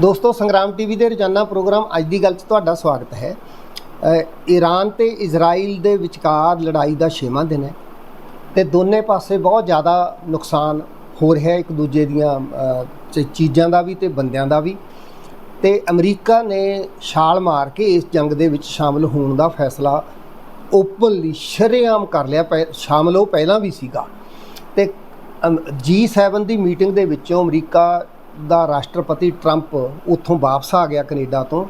ਦੋਸਤੋ, ਸੰਗਰਾਮ ਟੀਵੀ ਦੇ ਰੋਜ਼ਾਨਾ ਪ੍ਰੋਗਰਾਮ ਅੱਜ ਦੀ ਗੱਲ 'ਚ ਤੁਹਾਡਾ ਸਵਾਗਤ ਹੈ। ਈਰਾਨ ਤੇ ਇਜ਼ਰਾਈਲ ਦੇ ਵਿਚਕਾਰ ਲੜਾਈ ਦਾ ਛੇਵਾਂ ਦਿਨ ਹੈ ਤੇ ਦੋਨੇ ਪਾਸੇ ਬਹੁਤ ਜ਼ਿਆਦਾ ਨੁਕਸਾਨ ਹੋ ਰਿਹਾ ਇੱਕ ਦੂਜੇ ਦੀਆਂ ਚੀਜ਼ਾਂ ਦਾ ਵੀ ਤੇ ਬੰਦਿਆਂ ਦਾ ਵੀ। ਤੇ ਅਮਰੀਕਾ ਨੇ ਛਾਲ ਮਾਰ ਕੇ ਇਸ ਜੰਗ ਦੇ ਵਿੱਚ ਸ਼ਾਮਲ ਹੋਣ ਦਾ ਫੈਸਲਾ ਓਪਨਲੀ ਸ਼ਰੇਆਮ ਕਰ ਲਿਆ ਪਹਿ- ਸ਼ਾਮਲ ਉਹ ਪਹਿਲਾਂ ਵੀ ਸੀਗਾ। ਤੇ G7 ਦੀ ਮੀਟਿੰਗ ਦੇ ਵਿੱਚੋਂ ਅਮਰੀਕਾ ਦਾ ਰਾਸ਼ਟਰਪਤੀ ਟਰੰਪ ਉੱਥੋਂ ਵਾਪਸ ਆ ਗਿਆ ਕੈਨੇਡਾ ਤੋਂ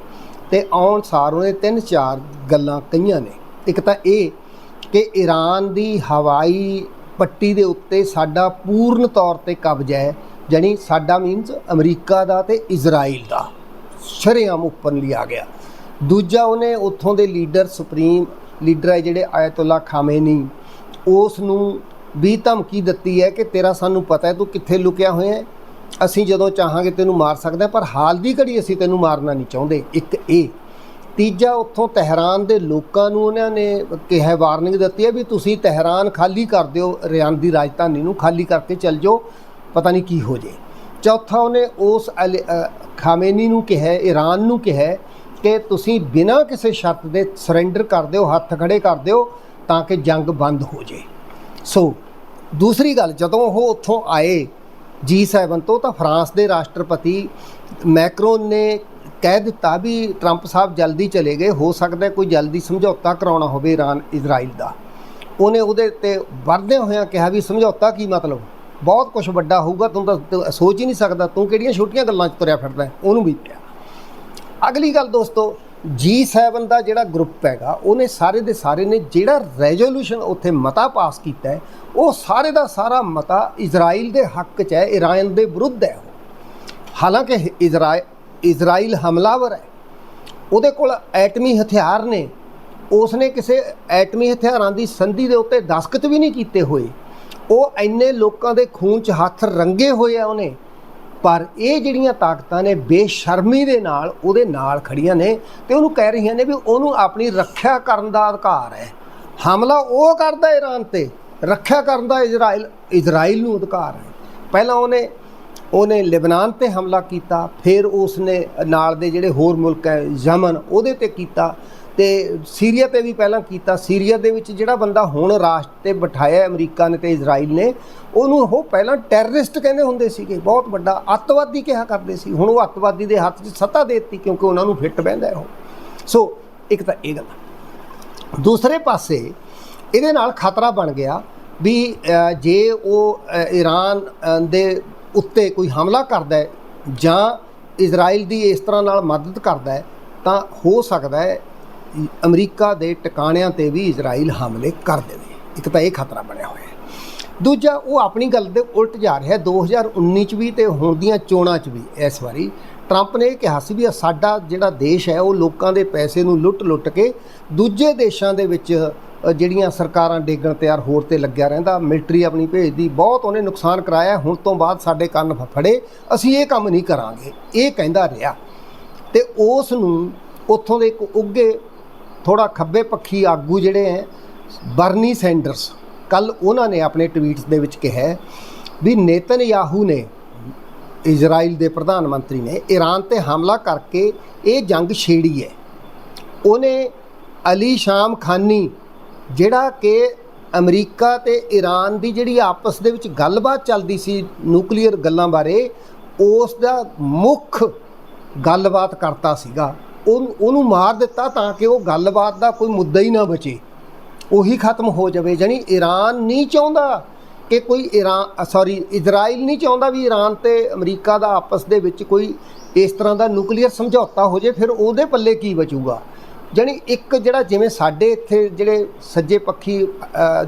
ਤੇ ਆਉਣ ਸਾਰ ਉਹਨੇ ਤਿੰਨ ਚਾਰ ਗੱਲਾਂ ਕਹੀਆਂ ਨੇ। ਇੱਕ ਤਾਂ ਇਹ ਕਿ ਈਰਾਨ ਦੀ ਹਵਾਈ ਪੱਟੀ ਦੇ ਉੱਤੇ ਸਾਡਾ ਪੂਰਨ ਤੌਰ ਤੇ ਕਬਜ਼ਾ ਹੈ, ਜਾਣੀ ਸਾਡਾ ਮੀਨਸ ਅਮਰੀਕਾ ਦਾ ਤੇ ਇਜ਼ਰਾਈਲ ਦਾ। ਸ਼ਰੇਆਮ ਓਪਨਲੀ ਆ ਗਿਆ। ਦੂਜਾ ਉਹਨੇ ਉੱਥੋਂ ਦੇ ਲੀਡਰ ਸੁਪਰੀਮ, ਲੀਡਰ ਹੈ ਜਿਹੜੇ ਆਇਤੁੱਲਾ ਖਾਮੇਨੀ, ਉਸ ਨੂੰ ਵੀ ਧਮਕੀ ਦਿੱਤੀ ਹੈ ਕਿ ਤੇਰਾ ਸਾਨੂੰ ਪਤਾ ਹੈ, ਤੂੰ ਕਿੱਥੇ ਲੁਕਿਆ ਹੋਇਆ ਹੈ? ਅਸੀਂ ਜਦੋਂ ਚਾਹਾਂਗੇ ਤੈਨੂੰ ਮਾਰ ਸਕਦੇ ਹਾਂ, ਪਰ ਹਾਲ ਦੀ ਘੜੀ ਅਸੀਂ ਤੈਨੂੰ ਮਾਰਨਾ ਨਹੀਂ ਚਾਹੁੰਦੇ। ਇੱਕ ਇਹ। ਤੀਜਾ, ਉੱਥੋਂ ਤਹਿਰਾਨ ਦੇ ਲੋਕਾਂ ਨੂੰ ਉਹਨਾਂ ਨੇ ਕਿਹਾ ਵਾਰਨਿੰਗ ਦਿੱਤੀ ਹੈ ਵੀ ਤੁਸੀਂ ਤਹਿਰਾਨ ਖਾਲੀ ਕਰ ਦਿਓ, ਰਿਆਨ ਦੀ ਰਾਜਧਾਨੀ ਨੂੰ ਖਾਲੀ ਕਰਕੇ ਚੱਲ ਜਾਓ, ਪਤਾ ਨਹੀਂ ਕੀ ਹੋ ਜੇ ਚੌਥਾ, ਉਹਨੇ ਉਸ ਅਲ- ਖਾਮੇਨੀ ਨੂੰ ਕਿਹਾ ਈਰਾਨ ਨੂੰ ਕਿਹਾ ਕਿ ਤੁਸੀਂ ਬਿਨਾਂ ਕਿਸੇ ਸ਼ਰਤ ਦੇ ਸਰੈਂਡਰ ਕਰ ਦਿਓ, ਹੱਥ ਖੜੇ ਕਰ ਦਿਓ, ਤਾਂ ਕਿ ਜੰਗ ਬੰਦ ਹੋ ਜੇ ਸੋ ਦੂਸਰੀ ਗੱਲ, ਜਦੋਂ ਉਹ ਉੱਥੋਂ ਆਏ G7 ਤੋਂ ਤਾਂ ਫਰਾਂਸ ਦੇ ਰਾਸ਼ਟਰਪਤੀ ਮੈਕਰੋਨ ਨੇ ਕਹਿ ਦਿੱਤਾ ਵੀ ਟਰੰਪ ਸਾਹਿਬ ਜਲਦੀ ਚਲੇ ਗਏ, ਹੋ ਸਕਦਾ ਕੋਈ ਜਲਦੀ ਸਮਝੌਤਾ ਕਰਾਉਣਾ ਹੋਵੇ ਈਰਾਨ ਇਜ਼ਰਾਈਲ ਦਾ। ਉਹਨੇ ਉਹਦੇ ਤੇ ਵਰਦਿਆਂ ਹੋਇਆਂ ਕਿਹਾ ਵੀ ਸਮਝੌਤਾ ਕੀ ਮਤਲਬ? ਬਹੁਤ ਕੁਝ ਵੱਡਾ ਹੋਊਗਾ, ਤੂੰ ਤਾਂ ਸੋਚ ਹੀ ਨਹੀਂ ਸਕਦਾ, ਤੂੰ ਕਿਹੜੀਆਂ ਛੋਟੀਆਂ ਗੱਲਾਂ 'ਚ ਤੁਰਿਆ ਫਿਰਦਾ, ਉਹਨੂੰ ਵੀ ਪਿਆ ਅਗਲੀ ਗੱਲ ਦੋਸਤੋ G7 ਦਾ ਜਿਹੜਾ ਗਰੁੱਪ ਹੈਗਾ, ਉਹਨੇ ਸਾਰੇ ਦੇ ਸਾਰੇ ਨੇ ਜਿਹੜਾ ਰੈਜ਼ੋਲੂਸ਼ਨ ਉੱਥੇ ਮਤਾ ਪਾਸ ਕੀਤਾ ਉਹ ਸਾਰੇ ਦਾ ਸਾਰਾ ਮਤਾ ਇਜ਼ਰਾਈਲ ਦੇ ਹੱਕ 'ਚ ਹੈ ਈਰਾਨ ਦੇ ਵਿਰੁੱਧ ਹੈ ਉਹ। ਹਾਲਾਂਕਿ ਇਜ਼ਰਾਈਲ ਇਜ਼ਰਾਈਲ ਹਮਲਾਵਰ ਹੈ। ਉਹਦੇ ਕੋਲ ਐਟਮੀ ਹਥਿਆਰ ਨੇ। ਉਸਨੇ ਕਿਸੇ ਐਟਮੀ ਹਥਿਆਰਾਂ ਦੀ ਸੰਧੀ ਦੇ ਉੱਤੇ ਦਸਖਤ ਵੀ ਨਹੀਂ ਕੀਤੇ ਹੋਏ। ਉਹ ਇੰਨੇ ਲੋਕਾਂ ਦੇ ਖੂਨ 'ਚ ਹੱਥ ਰੰਗੇ ਹੋਏ ਆ ਉਹਨੇ। ਪਰ ਇਹ ਜਿਹੜੀਆਂ ਤਾਕਤਾਂ ਨੇ ਬੇਸ਼ਰਮੀ ਦੇ ਨਾਲ ਉਹਦੇ ਨਾਲ ਖੜੀਆਂ ਨੇ ਤੇ ਉਹਨੂੰ ਕਹਿ ਰਹੀਆਂ ਨੇ ਵੀ ਉਹਨੂੰ ਆਪਣੀ ਰੱਖਿਆ ਕਰਨ ਦਾ ਅਧਿਕਾਰ ਹੈ। ਹਮਲਾ ਉਹ ਕਰਦਾ ਈਰਾਨ ਤੇ, ਰੱਖਿਆ ਕਰਨ ਦਾ ਇਜ਼ਰਾਈਲ ਇਜ਼ਰਾਈਲ ਨੂੰ ਅਧਿਕਾਰ ਹੈ। ਪਹਿਲਾਂ ਉਹਨੇ ਉਹਨੇ ਲਿਬਨਾਨ ਤੇ ਹਮਲਾ ਕੀਤਾ, ਫਿਰ ਉਸਨੇ ਨਾਲ ਦੇ ਜਿਹੜੇ ਹੋਰ ਮੁਲਕ ਹੈ, ਯਮਨ, ਉਹਦੇ ਤੇ ਕੀਤਾ। ਤੇ ਸੀਰੀਆ ਤੇ ਵੀ ਪਹਿਲਾਂ ਕੀਤਾ। ਸੀਰੀਆ ਦੇ ਵਿੱਚ ਜਿਹੜਾ ਬੰਦਾ ਹੁਣ ਰਾਸ਼ਟਰ ਤੇ ਬਿਠਾਇਆ ਅਮਰੀਕਾ ਨੇ ਤੇ ਇਜ਼ਰਾਈਲ ਨੇ, ਉਹਨੂੰ ਉਹ ਪਹਿਲਾਂ ਟੈਰਰਿਸਟ ਕਹਿੰਦੇ ਹੁੰਦੇ ਸੀਗੇ। ਬਹੁਤ ਵੱਡਾ ਅੱਤਵਾਦੀ ਕਿਹਾ ਕਰਦੇ ਸੀ। ਹੁਣ ਉਹ ਅੱਤਵਾਦੀ ਦੇ ਹੱਥ 'ਚ ਸੱਤਾ ਦੇ ਦਿੱਤੀ ਕਿਉਂਕਿ ਉਹਨਾਂ ਨੂੰ ਫਿੱਟ ਬਹਿੰਦਾ ਉਹ। ਸੋ ਇੱਕ ਤਾਂ ਇਹ ਗੱਲ। ਦੂਸਰੇ ਪਾਸੇ ਇਹਦੇ ਨਾਲ ਖਤਰਾ ਬਣ ਗਿਆ ਵੀ ਜੇ ਉਹ ਈਰਾਨ ਦੇ ਉੱਤੇ ਕੋਈ ਹਮਲਾ ਕਰਦਾ ਹੈ ਜਾਂ ਇਜ਼ਰਾਈਲ ਦੀ ਇਸ ਤਰ੍ਹਾਂ ਨਾਲ ਮਦਦ ਕਰਦਾ ਹੈ, ਤਾਂ ਹੋ ਸਕਦਾ ਹੈ ਅਮਰੀਕਾ ਦੇ ਟਿਕਾਣਿਆਂ ਤੇ ਵੀ ਇਜ਼ਰਾਈਲ ਹਮਲੇ ਕਰ ਦੇਵੇ। ਇੱਕ ਤਾਂ ਇਹ ਖਤਰਾ ਬਣਿਆ ਹੋਇਆ ਹੈ। ਦੂਜਾ, ਉਹ ਆਪਣੀ ਗੱਲ ਦੇ ਉਲਟ ਜਾ ਰਿਹਾ ਹੈ। 2019 ਚ ਵੀ ਤੇ ਹੁਣ ਦੀਆਂ ਚੋਣਾਂ ਚ ਵੀ ਇਸ ਵਾਰੀ ਟਰੰਪ ਨੇ ਇਹ ਕਿਹਾ ਸੀ ਵੀ ਸਾਡਾ ਜਿਹੜਾ ਦੇਸ਼ ਹੈ, ਉਹ ਲੋਕਾਂ ਦੇ ਪੈਸੇ ਨੂੰ ਲੁੱਟ-ਲੁੱਟ ਕੇ ਦੂਜੇ ਦੇਸ਼ਾਂ ਦੇ ਵਿੱਚ ਜਿਹੜੀਆਂ ਸਰਕਾਰਾਂ ਡੇਗਣ ਤਿਆਰ ਹੋਰ ਤੇ ਲੱਗਿਆ ਰਹਿੰਦਾ, ਮਿਲਟਰੀ ਆਪਣੀ ਭੇਜਦੀ, ਬਹੁਤ ਉਹਨੇ ਨੁਕਸਾਨ ਕਰਾਇਆ ਹੁਣ ਤੋਂ ਬਾਅਦ ਸਾਡੇ ਕੰਨ ਫੜੇ, ਅਸੀਂ ਇਹ ਕੰਮ ਨਹੀਂ ਕਰਾਂਗੇ। ਇਹ ਕਹਿੰਦਾ ਰਿਹਾ ਤੇ ਉਸ ਨੂੰ ਉੱਥੋਂ ਦੇ ਇੱਕ ਉੱਗੇ ਥੋੜਾ ਖੱਬੇ ਪੱਖੀ ਆਗੂ ਜਿਹੜੇ ਹੈ, ਬਰਨੀ ਸੈਂਡਰਸ ਕੱਲ ਉਹਨਾਂ ਨੇ ਆਪਣੇ ਟਵੀਟਸ ਦੇ ਵਿੱਚ ਕਿਹਾ ਵੀ ਨੇਤਨ ਯਾਹੂ ਨੇ, ਇਜ਼ਰਾਈਲ ਦੇ ਪ੍ਰਧਾਨ ਮੰਤਰੀ ਨੇ ਈਰਾਨ ਤੇ ਹਮਲਾ ਕਰਕੇ ਇਹ ਜੰਗ ਛੇੜੀ ਹੈ। ਉਹਨੇ ਅਲੀ ਸ਼ਾਮ ਖਾਨੀ, ਜਿਹੜਾ ਕਿ ਅਮਰੀਕਾ ਤੇ ਈਰਾਨ ਦੀ ਜਿਹੜੀ ਆਪਸ ਦੇ ਵਿੱਚ ਗੱਲਬਾਤ ਚੱਲਦੀ ਸੀ ਨਿਊਕਲੀਅਰ ਗੱਲਾਂ ਬਾਰੇ, ਉਸ ਦਾ ਮੁੱਖ ਗੱਲਬਾਤ ਕਰਤਾ ਸੀਗਾ। ਉਹਨੂੰ ਉਹਨੂੰ ਮਾਰ ਦਿੱਤਾ ਤਾਂ ਕਿ ਉਹ ਗੱਲਬਾਤ ਦਾ ਕੋਈ ਮੁੱਦਾ ਹੀ ਨਾ ਬਚੇ। ਉਹੀ ਖਤਮ ਹੋ ਜਾਵੇ। ਜਾਣੀ ਈਰਾਨ ਨਹੀਂ ਚਾਹੁੰਦਾ ਕਿ ਕੋਈ ਈਰਾਨ ਸੌਰੀ ਇਜ਼ਰਾਈਲ ਨਹੀਂ ਚਾਹੁੰਦਾ ਵੀ ਈਰਾਨ ਤੇ ਅਮਰੀਕਾ ਦਾ ਆਪਸ ਦੇ ਵਿੱਚ ਕੋਈ ਇਸ ਤਰ੍ਹਾਂ ਦਾ ਨਿਊਕਲੀਅਰ ਸਮਝੌਤਾ ਹੋ ਜੇ, ਫਿਰ ਉਹਦੇ ਪੱਲੇ ਕੀ ਬਚੂਗਾ? ਜਾਣੀ ਇੱਕ ਜਿਹੜਾ ਜਿਵੇਂ ਸਾਡੇ ਇੱਥੇ ਜਿਹੜੇ ਸੱਜੇ ਪੱਖੀ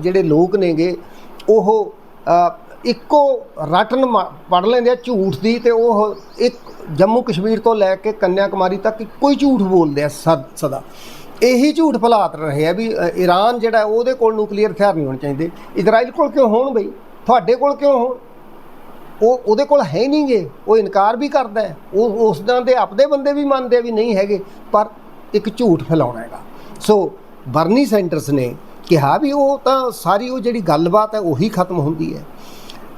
ਜਿਹੜੇ ਲੋਕ ਨੇਗੇ, ਉਹ ਇੱਕੋ ਰਟਨ ਪੜ ਲੈਂਦੇ ਆ ਝੂਠ ਦੀ ਤੇ ਉਹ ਇੱਕ ਜੰਮੂ ਕਸ਼ਮੀਰ ਤੋਂ ਲੈ ਕੇ ਕੰਨਿਆ ਕੁਮਾਰੀ ਤੱਕ ਇੱਕੋ ਹੀ ਝੂਠ ਬੋਲਦੇ ਆ ਸਦ- ਸਦਾ। ਇਹੀ ਝੂਠ ਫਲਾਤ ਰਹੇ ਆ ਵੀ ਅ, ਈਰਾਨ ਜਿਹੜਾ ਉਹਦੇ ਕੋਲ ਨਿਊਕਲੀਅਰ ਹਥਿਆਰ ਨਹੀਂ ਹੋਣੇ ਚਾਹੀਦੇ। ਇਜ਼ਰਾਈਲ ਕੋਲ ਕਿਉਂ ਹੋਣ ਬਈ? ਤੁਹਾਡੇ ਕੋਲ ਕਿਉਂ ਹੋਣ? ਉਹ ਉਹਦੇ ਕੋਲ ਹੈ ਨਹੀਂਗੇ ਉਹ ਇਨਕਾਰ ਵੀ ਕਰਦਾ ਉਹ ਉਸ ਦਾ ਦੇ ਆਪਦੇ ਬੰਦੇ ਵੀ ਮੰਨਦੇ ਵੀ ਨਹੀਂ ਹੈਗੇ ਪਰ ਇੱਕ ਝੂਠ ਫੈਲਾਉਣਾ ਹੈਗਾ। ਸੋ ਬਰਨੀ ਸੈਂਟਰਸ ਨੇ ਕਿਹਾ ਵੀ ਉਹ ਤਾਂ ਸਾਰੀ ਉਹ ਜਿਹੜੀ ਗੱਲਬਾਤ ਹੈ ਉਹੀ ਖਤਮ ਹੁੰਦੀ ਹੈ।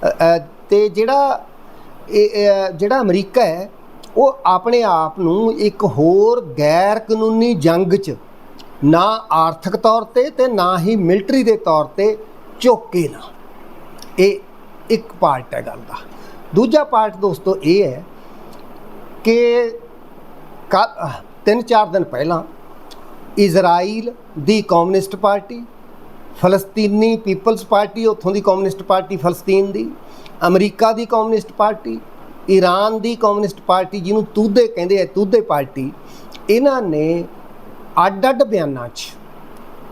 ਅ, ਤੇ ਜਿਹੜਾ ਇਹ ਜਿਹੜਾ ਅਮਰੀਕਾ ਹੈ, ਉਹ ਆਪਣੇ ਆਪ ਨੂੰ ਇੱਕ ਹੋਰ ਗੈਰ ਕਾਨੂੰਨੀ ਜੰਗ 'ਚ ਨਾ ਆਰਥਿਕ ਤੌਰ ਤੇ ਤੇ ਨਾ ਹੀ ਮਿਲਟਰੀ ਦੇ ਤੌਰ ਤੇ ਝੋਕੇ ਨਾ। ਇਹ ਇੱਕ ਪਾਰਟ ਹੈ ਗੱਲ ਦਾ। ਦੂਜਾ ਪਾਰਟ ਦੋਸਤੋ ਇਹ ਹੈ ਕਿ ਕੱਲ੍ਹ- ਤਿੰਨ ਚਾਰ ਦਿਨ ਪਹਿਲਾਂ ਇਜ਼ਰਾਈਲ ਦੀ ਕਮਿਊਨਿਸਟ ਪਾਰਟੀ, ਫਲਸਤੀਨੀ ਪੀਪਲਸ ਪਾਰਟੀ, ਉੱਥੋਂ ਦੀ ਕਮਿਊਨਿਸਟ ਪਾਰਟੀ ਫਲਸਤੀਨ ਦੀ ਅਮਰੀਕਾ ਦੀ ਕਮਿਊਨਿਸਟ ਪਾਰਟੀ ਈਰਾਨ ਦੀ ਕਮਿਊਨਿਸਟ ਪਾਰਟੀ ਜਿਹਨੂੰ ਤੂਦੇ ਕਹਿੰਦੇ ਆ, ਤੂਦੇ ਪਾਰਟੀ, ਇਹਨਾਂ ਨੇ ਅੱਡ-ਅੱਡ ਬਿਆਨਾਂ 'ਚ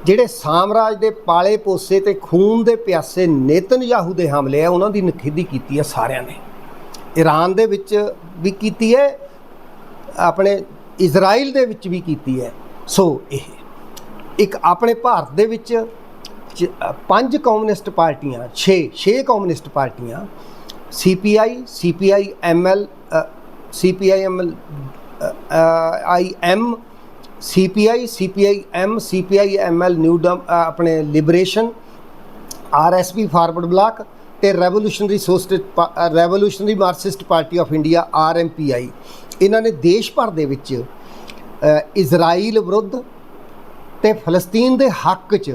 ਜਿਹੜੇ ਸਾਮਰਾਜ ਦੇ ਪਾਲੇ ਪੋਸੇ ਤੇ ਖੂਨ ਦੇ ਪਿਆਸੇ ਨੇਤਨ ਯਾਹੂ ਦੇ ਹਮਲੇ ਆ, ਉਹਨਾਂ ਦੀ ਨਖੇਦੀ ਕੀਤੀ ਹੈ ਸਾਰਿਆਂ ਨੇ। ਈਰਾਨ ਦੇ ਵਿੱਚ ਵੀ ਕੀਤੀ ਹੈ ਆਪਣੇ ਇਜ਼ਰਾਈਲ ਦੇ ਵਿੱਚ ਵੀ ਕੀਤੀ ਹੈ ਸੋ ਇਹ ਇੱਕ ਆਪਣੇ ਭਾਰਤ ਦੇ ਵਿੱਚ ਪੰਜ ਕਮਿਊਨਿਸਟ ਪਾਰਟੀਆਂ 6 6 ਕਮਿਊਨਿਸਟ ਪਾਰਟੀਆਂ CPI CPI ML CPI ML I M CPI CPI M CPI ML new ਅ, ਆਪਣੇ ਲਿਬਰੇਸ਼ਨ ਆਰਐਸਪੀ ਫਾਰਵਰਡ ਬਲਾਕ ਤੇ revolutionary socialist revolutionary Marxist party of India RMPI ਇਹਨਾਂ ਨੇ ਦੇਸ਼ ਭਰ ਦੇ ਵਿੱਚ ਇਜ਼ਰਾਈਲ ਵਿਰੁੱਧ ਤੇ ਫਲਸਤੀਨ ਦੇ ਹੱਕ 'ਚ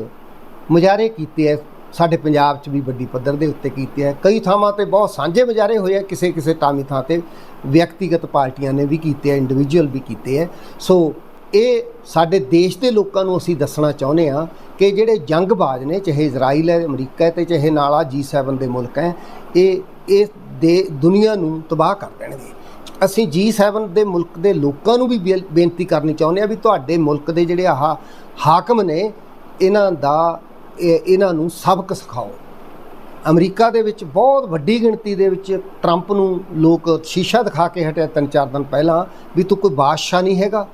ਮੁਜ਼ਾਹਰੇ ਕੀਤੇ ਐ। ਸਾਡੇ ਪੰਜਾਬ 'ਚ ਵੀ ਵੱਡੀ ਪੱਧਰ ਦੇ ਉੱਤੇ ਕੀਤੇ ਐ। ਕਈ ਥਾਵਾਂ ਤੇ ਬਹੁਤ ਸਾਂਝੇ ਮੁਜ਼ਾਹਰੇ ਹੋਏ ਐ। ਕਿਸੇ ਕਿਸੇ ਟਾਮੀ ਥਾਂ ਤੇ ਵਿਅਕਤੀਗਤ ਪਾਰਟੀਆਂ ਨੇ ਵੀ ਕੀਤੇ ਐ ਇੰਡੀਵਿਜੂਅਲ ਵੀ ਕੀਤੇ ਐ। ਸੋ ਇਹ ਸਾਡੇ ਦੇਸ਼ ਦੇ ਲੋਕਾਂ ਨੂੰ ਅਸੀਂ ਦੱਸਣਾ ਚਾਹੁੰਦੇ ਆ ਕਿ ਜਿਹੜੇ ਜੰਗਬਾਜ਼ ਨੇ, ਚਾਹੇ ਇਜ਼ਰਾਈਲ ਹੈ ਅਮਰੀਕਾ ਹੈ ਤੇ ਚਾਹੇ ਨਾਲਾ ਆ G7 ਦੇ ਮੁਲਕ ਹੈ ਇਹ ਇਸ ਦੇ, ਦੁਨੀਆ ਨੂੰ ਤਬਾਹ ਕਰ ਦੇਣਗੇ। ਅਸੀਂ G7 ਦੇ ਮੁਲਕ ਦੇ ਲੋਕਾਂ ਨੂੰ ਵੀ ਬੇਲ- ਬੇਨਤੀ ਕਰਨੀ ਚਾਹੁੰਦੇ ਆ ਵੀ ਤੁਹਾਡੇ ਮੁਲਕ ਦੇ ਜਿਹੜੇ ਆਹ ਹਾਕਮ ਨੇ, ਇਹਨਾਂ ਦਾ ਇਹਨਾਂ ਨੂੰ ਸਬਕ ਸਿਖਾਓ। ਅਮਰੀਕਾ ਦੇ ਵਿੱਚ ਬਹੁਤ ਵੱਡੀ ਗਿਣਤੀ ਦੇ ਵਿੱਚ ਟਰੰਪ ਨੂੰ ਲੋਕ ਸ਼ੀਸ਼ਾ ਦਿਖਾ ਕੇ ਹਟਿਆ ਤਿੰਨ ਚਾਰ ਦਿਨ ਪਹਿਲਾਂ ਵੀ ਤੂੰ ਕੋਈ ਬਾਦਸ਼ਾਹ ਨਹੀਂ ਹੈਗਾ।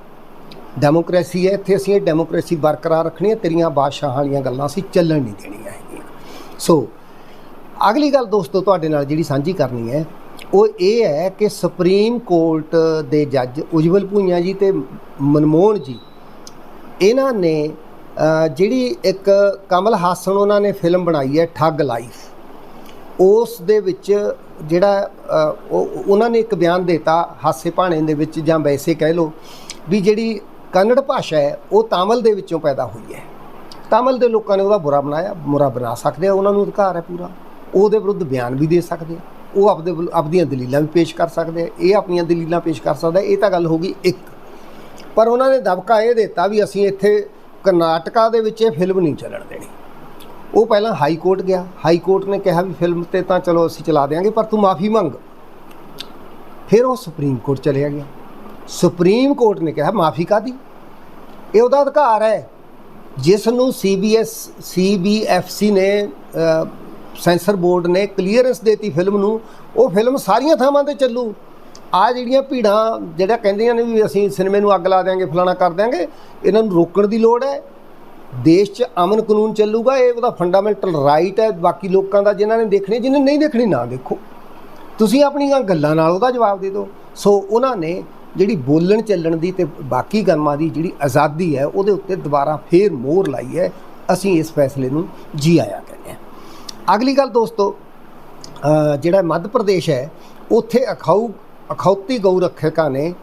ਡੈਮੋਕ੍ਰੇਸੀ ਹੈ, ਇੱਥੇ ਅਸੀਂ ਇਹ ਡੈਮੋਕ੍ਰੇਸੀ ਬਰਕਰਾਰ ਰੱਖਣੀ ਹੈ, ਤੇਰੀਆਂ ਬਾਦਸ਼ਾਹਾਂ ਵਾਲੀਆਂ ਗੱਲਾਂ ਅਸੀਂ ਚੱਲਣ ਨਹੀਂ ਦੇਣੀਆਂ ਹੈਗੀਆਂ। ਸੋ ਅਗਲੀ ਗੱਲ ਦੋਸਤੋ ਤੁਹਾਡੇ ਨਾਲ ਜਿਹੜੀ ਸਾਂਝੀ ਕਰਨੀ ਹੈ, ਉਹ ਇਹ ਹੈ ਕਿ ਸੁਪਰੀਮ ਕੋਰਟ ਦੇ ਜੱਜ ਉਜਵਲ ਭੂਈਆ ਜੀ ਤੇ ਮਨਮੋਹਨ ਜੀ, ਇਹਨਾਂ ਨੇ ਜਿਹੜੀ ਇੱਕ ਕਮਲ ਹਾਸਨ ਉਹਨਾਂ ਨੇ ਫਿਲਮ ਬਣਾਈ ਹੈ, ਠੱਗ ਲਾਈਫ। ਉਸ ਦੇ ਵਿੱਚ ਜਿਹੜਾ ਉਹ- ਉਹਨਾਂ ਨੇ ਇੱਕ ਬਿਆਨ ਦਿੱਤਾ ਹਾਸੇ ਭਾਣੇ ਦੇ ਵਿੱਚ, ਜਾਂ ਵੈਸੇ ਕਹਿ ਲਓ, ਵੀ ਜਿਹੜੀ ਕੰਨੜ ਭਾਸ਼ਾ ਹੈ, ਉਹ ਤਾਮਿਲ ਦੇ ਵਿੱਚੋਂ ਪੈਦਾ ਹੋਈ ਹੈ। ਤਾਮਿਲ ਦੇ ਲੋਕਾਂ ਨੇ ਉਹਦਾ ਬੁਰਾ ਬਣਾਇਆ, ਬੁਰਾ ਬਣਾ ਸਕਦੇ ਆ, ਉਹਨਾਂ ਨੂੰ ਅਧਿਕਾਰ ਹੈ ਪੂਰਾ। ਉਹਦੇ ਵਿਰੁੱਧ ਬਿਆਨ ਵੀ ਦੇ ਸਕਦੇ ਆ। ਉਹ ਆਪਦੇ ਆਪਦੀਆਂ ਦਲੀਲਾਂ ਵੀ ਪੇਸ਼ ਕਰ ਸਕਦੇ ਆ। ਇਹ ਆਪਣੀਆਂ ਦਲੀਲਾਂ ਪੇਸ਼ ਕਰ ਸਕਦਾ, ਇਹ ਤਾਂ ਗੱਲ ਹੋ ਗਈ ਇੱਕ। ਪਰ ਉਹਨਾਂ ਨੇ ਦਬਕਾ ਇਹ ਦਿੱਤਾ ਵੀ ਅਸੀਂ ਇੱਥੇ ਕਰਨਾਟਕਾ ਦੇ ਵਿੱਚ ਇਹ ਫਿਲਮ ਨਹੀਂ ਚੱਲਣ ਦੇਣੀ। ਉਹ ਪਹਿਲਾਂ ਹਾਈ ਕੋਰਟ ਗਿਆ। ਹਾਈ ਕੋਰਟ ਨੇ ਕਿਹਾ ਵੀ ਫਿਲਮ ਤੇ ਤਾਂ ਚਲੋ ਅਸੀਂ ਚਲਾ ਦੇਾਂਗੇ ਪਰ ਤੂੰ ਮਾਫੀ ਮੰਗ। ਫਿਰ ਉਹ ਸੁਪਰੀਮ ਕੋਰਟ ਚਲਿਆ ਗਿਆ। ਸੁਪਰੀਮ ਕੋਰਟ ਨੇ ਕਿਹਾ, ਮਾਫੀ ਕਾਦੀ ਇਹ ਉਹਦਾ ਅਧਿਕਾਰ ਹੈ। ਜਿਸ ਨੂੰ ਸੀਬੀਐਸ ਸੀਬੀਐਫਸੀ ਨੇ ਸੈਂਸਰ ਬੋਰਡ ਨੇ ਕਲੀਅਰੈਂਸ ਦੇਤੀ ਫਿਲਮ ਨੂੰ, ਉਹ ਫਿਲਮ ਸਾਰੀਆਂ ਥਾਵਾਂ ਤੇ ਚੱਲੂ। ਆ ਜਿਹੜੀਆਂ ਭੀੜਾਂ ਜਿਹੜਾ ਕਹਿੰਦੀਆਂ ਨੇ ਵੀ ਅਸੀਂ ਸਿਨੇਮੇ ਨੂੰ ਅੱਗ ਲਾ ਦਿਆਂਗੇ, ਫਲਾਣਾ ਕਰ ਦਿਆਂਗੇ, ਇਹਨਾਂ ਨੂੰ ਰੋਕਣ ਦੀ ਲੋੜ ਹੈ। ਦੇਸ਼ 'ਚ ਅਮਨ ਕਾਨੂੰਨ ਚੱਲੂਗਾ, ਇਹ ਉਹਦਾ ਫੰਡਾਮੈਂਟਲ ਰਾਈਟ ਹੈ। ਬਾਕੀ ਲੋਕਾਂ ਦਾ ਜਿਨ੍ਹਾਂ ਨੇ ਦੇਖਣੀ ਜਿਹਨੇ ਨਹੀਂ ਦੇਖਣੀ, ਨਾ ਦੇਖੋ। ਤੁਸੀਂ ਆਪਣੀਆਂ ਗੱਲਾਂ ਨਾਲ ਉਹਦਾ ਜਵਾਬ ਦੇ ਦਿਓ। ਸੋ ਉਹਨਾਂ ਨੇ ਜਿਹੜੀ ਬੋਲਣ ਚੱਲਣ ਦੀ ਤੇ ਬਾਕੀ ਕੰਮਾਂ ਦੀ ਜਿਹੜੀ ਆਜ਼ਾਦੀ ਹੈ, ਉਹਦੇ ਉੱਤੇ ਦੁਬਾਰਾ ਫੇਰ ਮੋਹਰ ਲਾਈ ਹੈ। ਅਸੀਂ ਇਸ ਫੈਸਲੇ ਨੂੰ ਜੀ ਆਇਆ ਕਹਿੰਦੇ ਹਾਂ। ਅਗਲੀ ਗੱਲ ਦੋਸਤੋ ਜਿਹੜਾ ਮੱਧ ਪ੍ਰਦੇਸ਼ ਹੈ, ਉੱਥੇ ਅਖਾਊ ਅਖੌਤੀ ਗਊ ਰੱਖਿਅਕਾਂ ਨੇ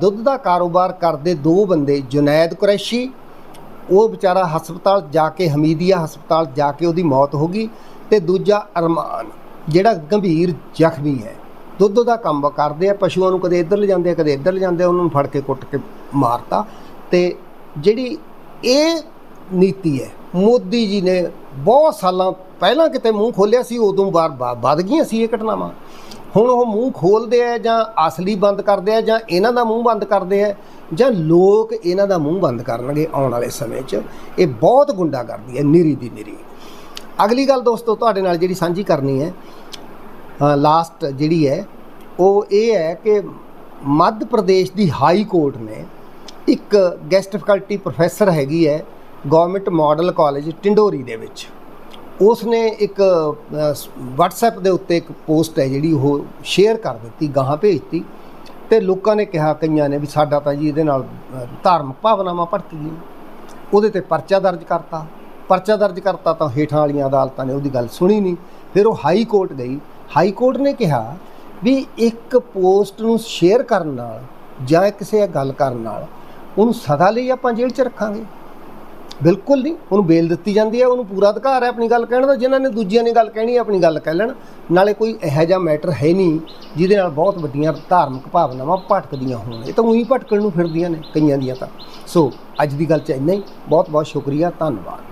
ਦੁੱਧ ਦਾ ਕਾਰੋਬਾਰ ਕਰਦੇ ਦੋ ਬੰਦੇ, ਜੁਨੈਦ ਕੁਰੈਸ਼ੀ, ਉਹ ਵਿਚਾਰਾ ਹਸਪਤਾਲ ਜਾ ਕੇ, ਹਮੀਦੀਆ ਹਸਪਤਾਲ ਜਾ ਕੇ ਉਹਦੀ ਮੌਤ ਹੋ ਗਈ ਤੇ ਦੂਜਾ ਅਰਮਾਨ, ਜਿਹੜਾ ਗੰਭੀਰ ਜ਼ਖਮੀ ਹੈ। ਦੁੱਧ ਦਾ ਕੰਮ ਕਰਦੇ ਆ, ਪਸ਼ੂਆਂ ਨੂੰ ਕਦੇ ਇੱਧਰ ਲਿਜਾਂਦੇ ਆ, ਕਦੇ ਇੱਧਰ ਲਿਜਾਂਦੇ ਆ, ਉਹਨਾਂ ਨੂੰ ਫੜ ਕੇ ਕੁੱਟ ਕੇ ਮਾਰਤਾ ਤੇ ਜਿਹੜੀ ਇਹ ਨੀਤੀ ਹੈ, ਮੋਦੀ ਜੀ ਨੇ ਬਹੁਤ ਸਾਲਾਂ ਪਹਿਲਾਂ ਕਿਤੇ ਮੂੰਹ ਖੋਲਿਆ ਸੀ, ਉਦੋਂ ਬਾਰ ਬਾ- ਵੱਧ ਗਈਆਂ ਸੀ ਇਹ ਘਟਨਾਵਾਂ। ਹੁਣ ਉਹ ਮੂੰਹ ਖੋਲਦੇ ਆ ਜਾਂ ਅਸਲੀ ਬੰਦ ਕਰਦੇ ਆ ਜਾਂ ਇਹਨਾਂ ਦਾ ਮੂੰਹ ਬੰਦ ਕਰਦੇ ਆ ਜਾਂ ਲੋਕ ਇਹਨਾਂ ਦਾ ਮੂੰਹ ਬੰਦ ਕਰਨਗੇ ਆਉਣ ਵਾਲੇ ਸਮੇਂ 'ਚ, ਇਹ ਬਹੁਤ ਗੁੰਡਾ ਕਰਦੀ ਹੈ, ਨਿਰੀ ਦੀ ਨਿਰੀ। ਅਗਲੀ ਗੱਲ ਦੋਸਤੋ, ਤੁਹਾਡੇ ਨਾਲ ਜਿਹੜੀ ਸਾਂਝੀ ਕਰਨੀ ਹੈ ਲਾਸਟ ਜਿਹੜੀ ਹੈ, ਉਹ ਇਹ ਹੈ ਕਿ ਮੱਧ ਪ੍ਰਦੇਸ਼ ਦੀ ਹਾਈ ਕੋਰਟ ਨੇ ਇੱਕ ਗੈਸਟ ਫੈਕਲਟੀ ਪ੍ਰੋਫੈਸਰ ਹੈਗੀ ਹੈ ਗਵਰਨਮੈਂਟ ਮਾਡਲ ਕਾਲਜ ਟਿੰਡੋਰੀ ਦੇ ਵਿੱਚ। ਉਸ ਨੇ ਇੱਕ WhatsApp ਦੇ ਉੱਤੇ ਇੱਕ ਪੋਸਟ ਹੈ ਜਿਹੜੀ ਉਹ ਸ਼ੇਅਰ ਕਰ ਦਿੱਤੀ, ਗਾਹਾਂ ਭੇਜਤੀ ਤੇ ਲੋਕਾਂ ਨੇ ਕਿਹਾ, ਕਈਆਂ ਨੇ ਵੀ ਸਾਡਾ ਤਾਂ ਜੀ ਇਹਦੇ ਨਾਲ ਧਾਰਮਿਕ ਭਾਵਨਾਵਾਂ ਭੜਕ ਗਈਆਂ ਉਹਦੇ ਤੇ ਪਰਚਾ ਦਰਜ ਕਰਤਾ। ਪਰਚਾ ਦਰਜ ਕਰਤਾ ਤਾਂ ਹੇਠਾਂ ਵਾਲੀਆਂ ਅਦਾਲਤਾਂ ਨੇ ਉਹਦੀ ਗੱਲ ਸੁਣੀ ਨਹੀਂ। ਫਿਰ ਉਹ ਹਾਈ ਕੋਰਟ ਗਈ। ਹਾਈ ਕੋਰਟ ਨੇ ਕਿਹਾ ਵੀ ਇੱਕ ਪੋਸਟ ਨੂੰ ਸ਼ੇਅਰ ਕਰਨ ਨਾਲ ਜਾਂ ਕਿਸੇ ਗੱਲ ਕਰਨ ਨਾਲ ਉਹਨੂੰ ਸਦਾ ਲਈ ਆਪਾਂ ਜੇਲ੍ਹ 'ਚ ਰੱਖਾਂਗੇ। ਬਿਲਕੁਲ ਨਹੀਂ ਉਹਨੂੰ ਬੇਲ ਦਿੱਤੀ ਜਾਂਦੀ ਹੈ ਉਹਨੂੰ ਪੂਰਾ ਅਧਿਕਾਰ ਹੈ ਆਪਣੀ ਗੱਲ ਕਹਿਣ ਦਾ ਜਿਨ੍ਹਾਂ ਨੇ ਦੂਜਿਆਂ ਨੇ ਗੱਲ ਕਹਿਣੀ ਹੈ, ਆਪਣੀ ਗੱਲ ਕਹਿ ਲੈਣ। ਨਾਲੇ ਕੋਈ ਇਹੋ ਜਿਹਾ ਮੈਟਰ ਹੈ ਨਹੀਂ ਜਿਹਦੇ ਨਾਲ ਬਹੁਤ ਵੱਡੀਆਂ ਧਾਰਮਿਕ ਭਾਵਨਾਵਾਂ ਭਟਕਦੀਆਂ ਹੋਣ। ਇਹ ਤਾਂ ਉਹੀ ਭਟਕਣ ਨੂੰ ਫਿਰਦੀਆਂ ਨੇ ਕਈਆਂ ਦੀਆਂ ਤਾਂ। ਸੋ ਅੱਜ ਦੀ ਗੱਲ 'ਚ ਇੰਨਾ ਹੀ। ਬਹੁਤ ਬਹੁਤ ਸ਼ੁਕਰੀਆ ਧੰਨਵਾਦ।